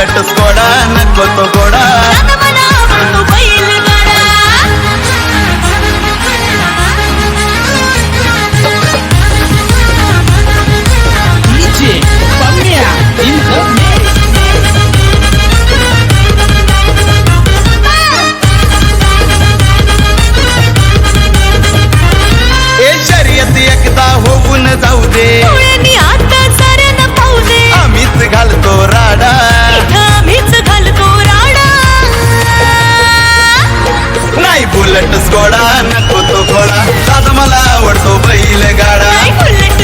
లట్టుకోడా నక్కొత్తు కూడా? उलट स्कोडा नको तो घोडा दादा मला आवडतो बैल गाडा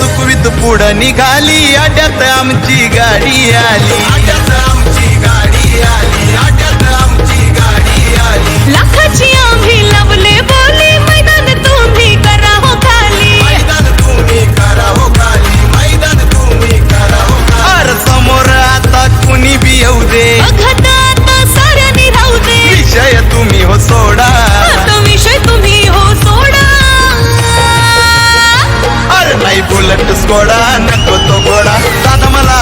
चुकवीत पुढं निघाली. आड्यात आमची गाडी आली. आड्यात आमची गाडी आली. आड्यात आमची गाडी आली. लाखाची आम्ही बोली मैदान तुम्ही करा हो खाली. मैदान तुम्ही करा हो खाली. मैदान तुम्ही करा हो समोर आता कुणी बी येऊ दे. आता साऱ्यांनी राहू दे. विषय तुम्ही हो सोडा. बुलेट स्कोडा नको तो गोडा दादा मला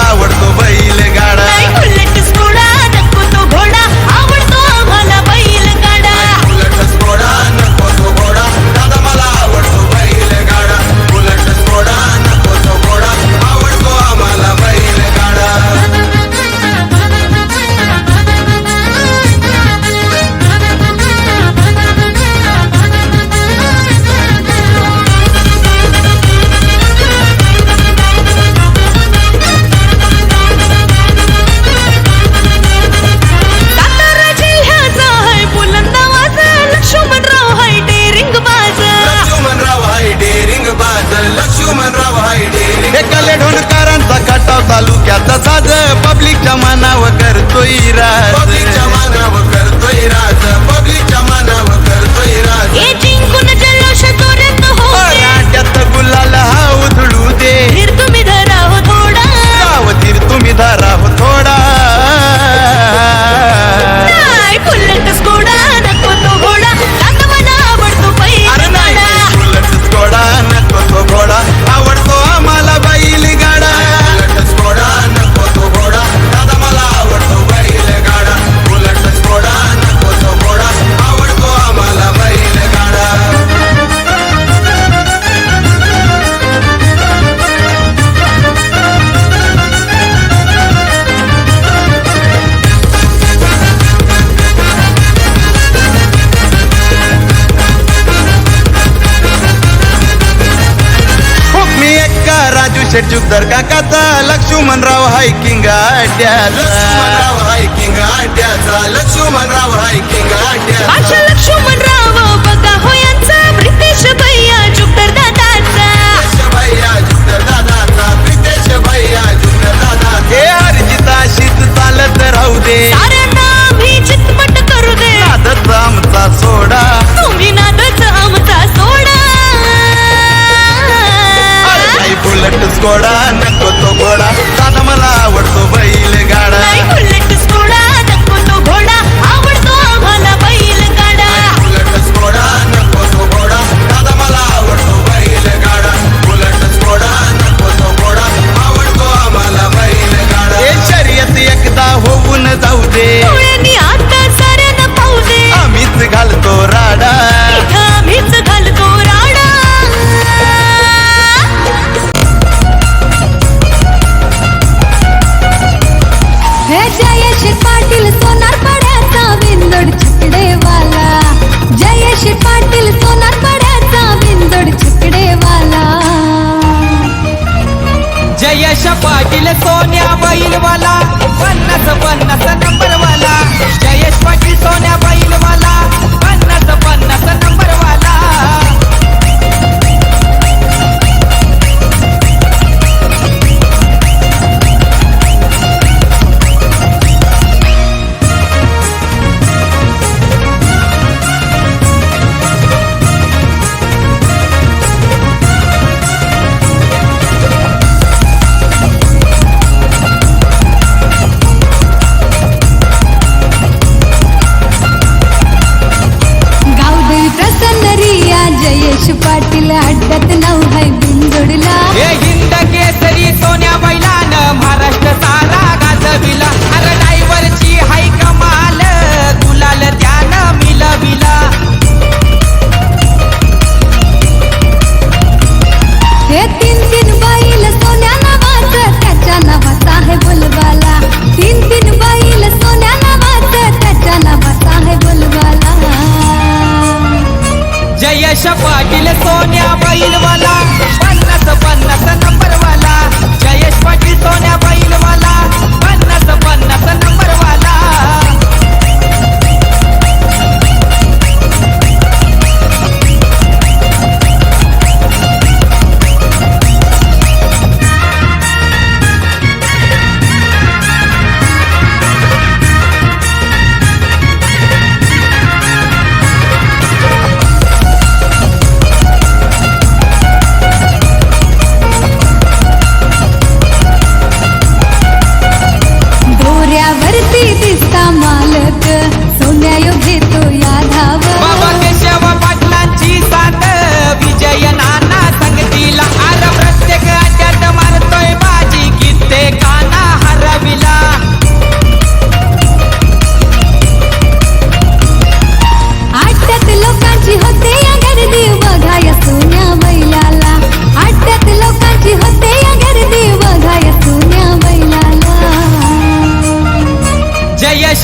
पेटचुदर काकाचा. लक्ष्मणराव हायकिंग अड्ड्याचा. लक्ष्मणराव हायकिंग अड्ड्याचा. लक्ष्मणराव हायकिंग अड्ड्याचा. पाटील सोन्या बैलवाला.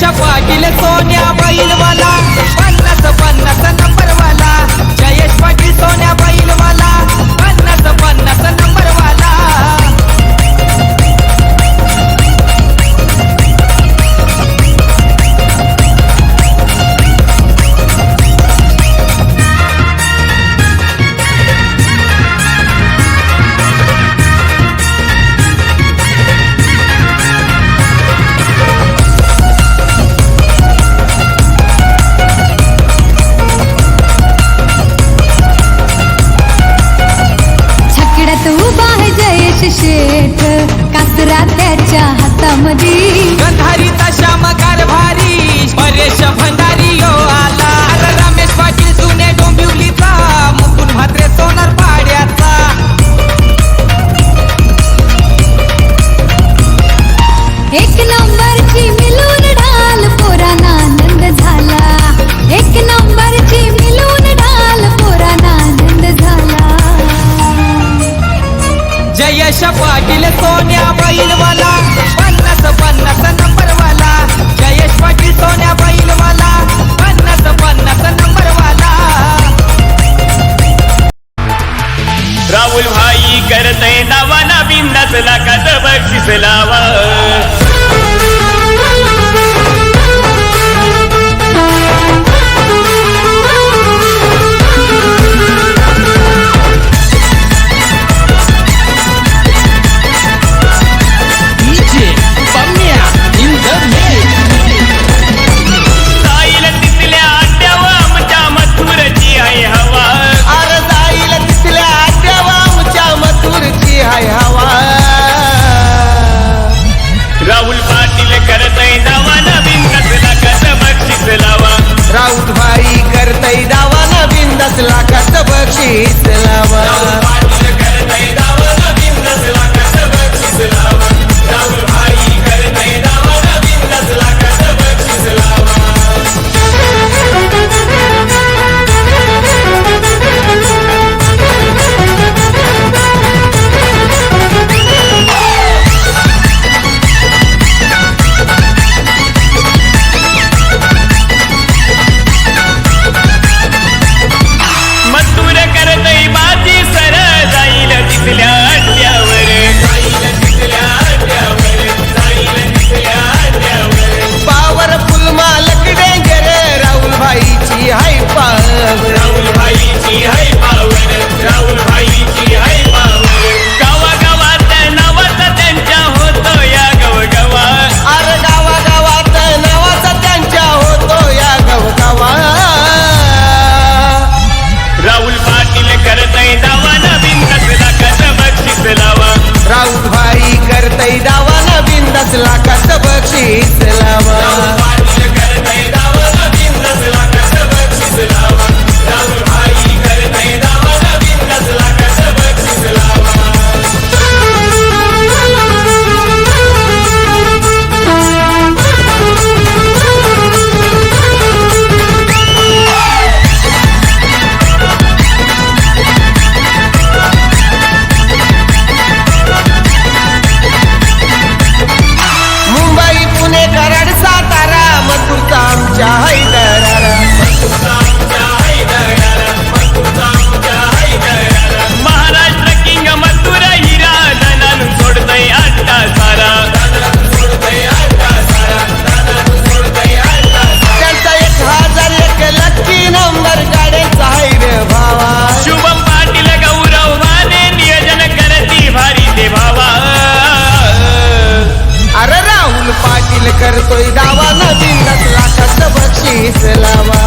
पाटील सोन्या बैलवाला. हातामध्ये गंधारीचा श्याम कारभारी परेश भंडारी यो आला. रमेश पाटील जुने डोंबिवलीचा मुकुंद म्हात्रे सोनार पाड्याचा एक नंबरची मिलून ढाल पोरांना आनंद झाला. एक नंबरची मिलून ढाल पोरांना आनंद झाला. जयेश पाटील सोन्या बैलवाला. राहुल भाई करतय नवा नवीन नसला का बक्षीस लावा. नवीन आकाश बक्षीस लावा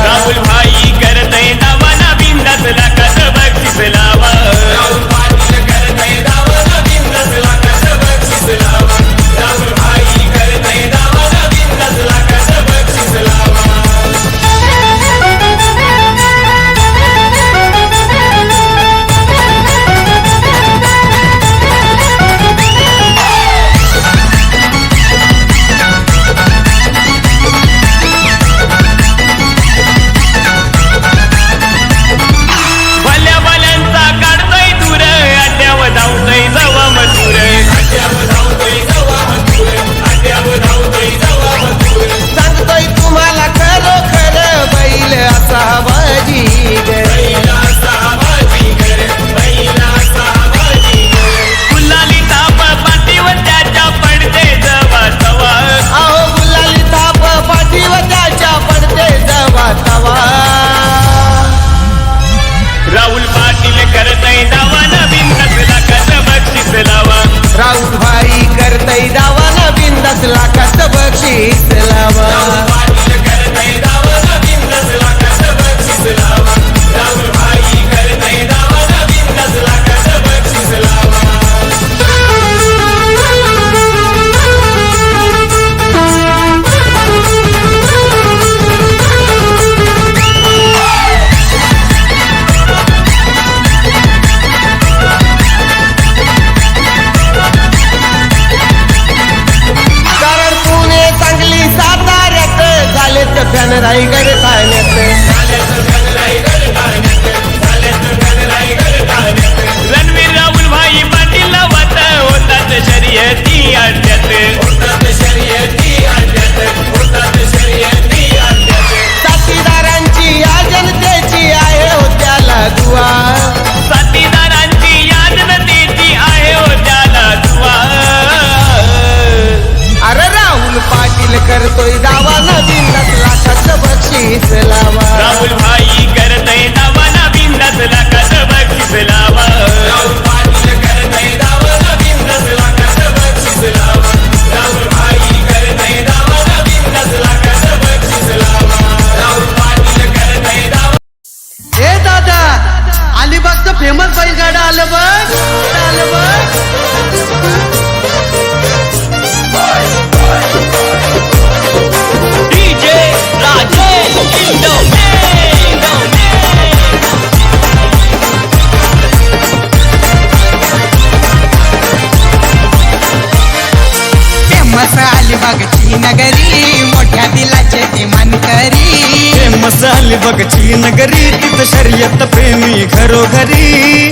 बघची नगरी तिथं शर्यत प्रेमी घरोघरी.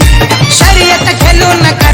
शर्यत खेळू नका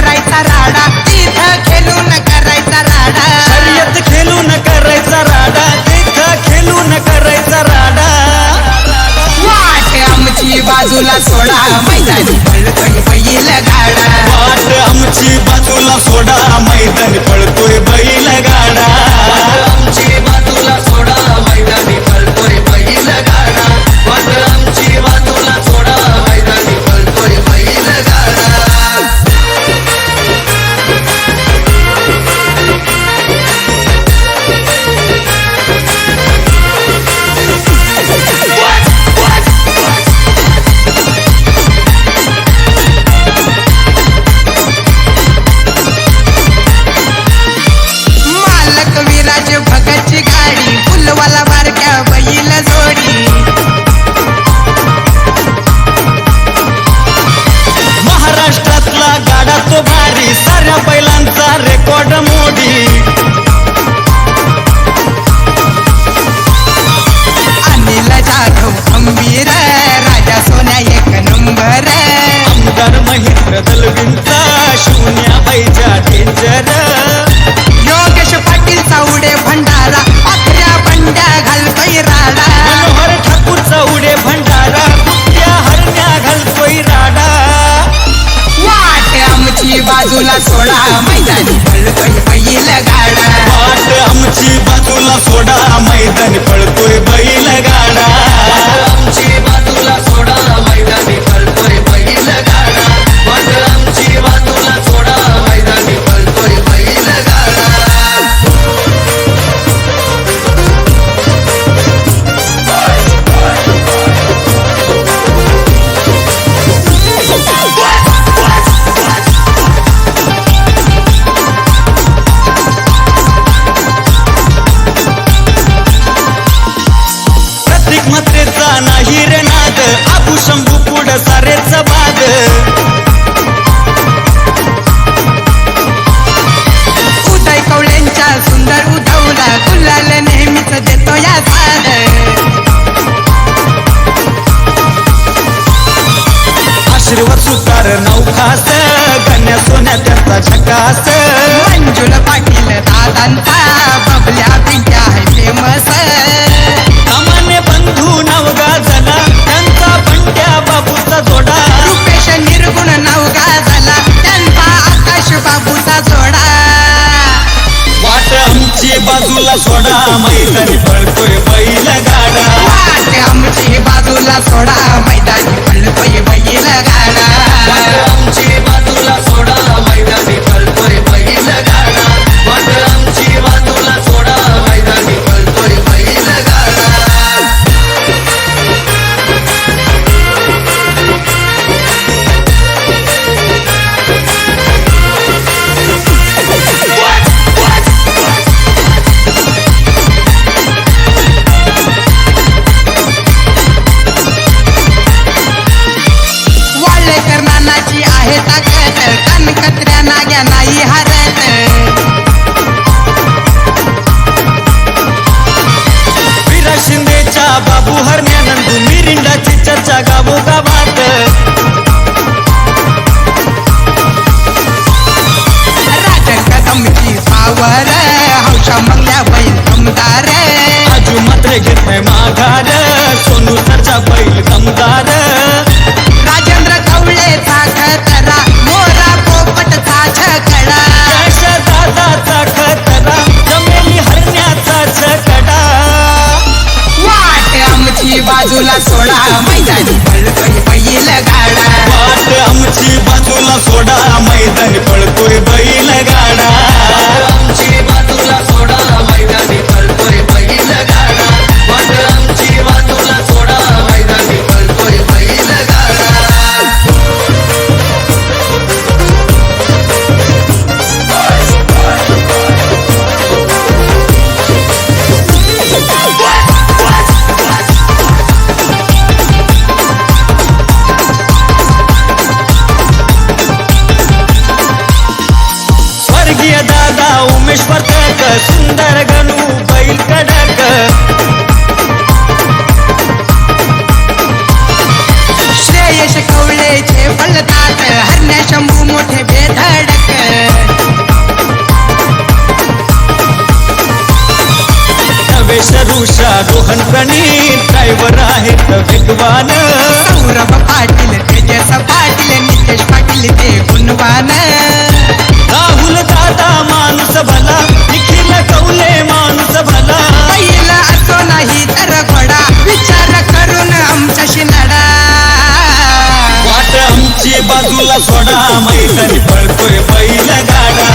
आहे झाला त्यांचा निर्गुण नवगा त्यांचा आकाश जोडा. बाजूला सोडा मैदानी पडतोय बैल गाडा आमची बाजूला सोडा मैदान chamán आमच्या रोहन प्रणीत ड्रायव्हर आहेत वेगवान सौरभ पाटील तेजस पाटील नितेश पाटील ते गुणवान. राहुल दादा माणूस भला निखिल कौले माणूस भला. पहिला असो नाही तर घोडा विचार करून आमच्याशी लढा. वाट आमची बाजूला सोडा मैदानी पळतोय बैल गाडा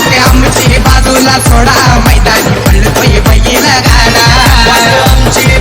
वाटते आमची बाजूला सोडा मैदानी पडतोय बैल गाडा आमची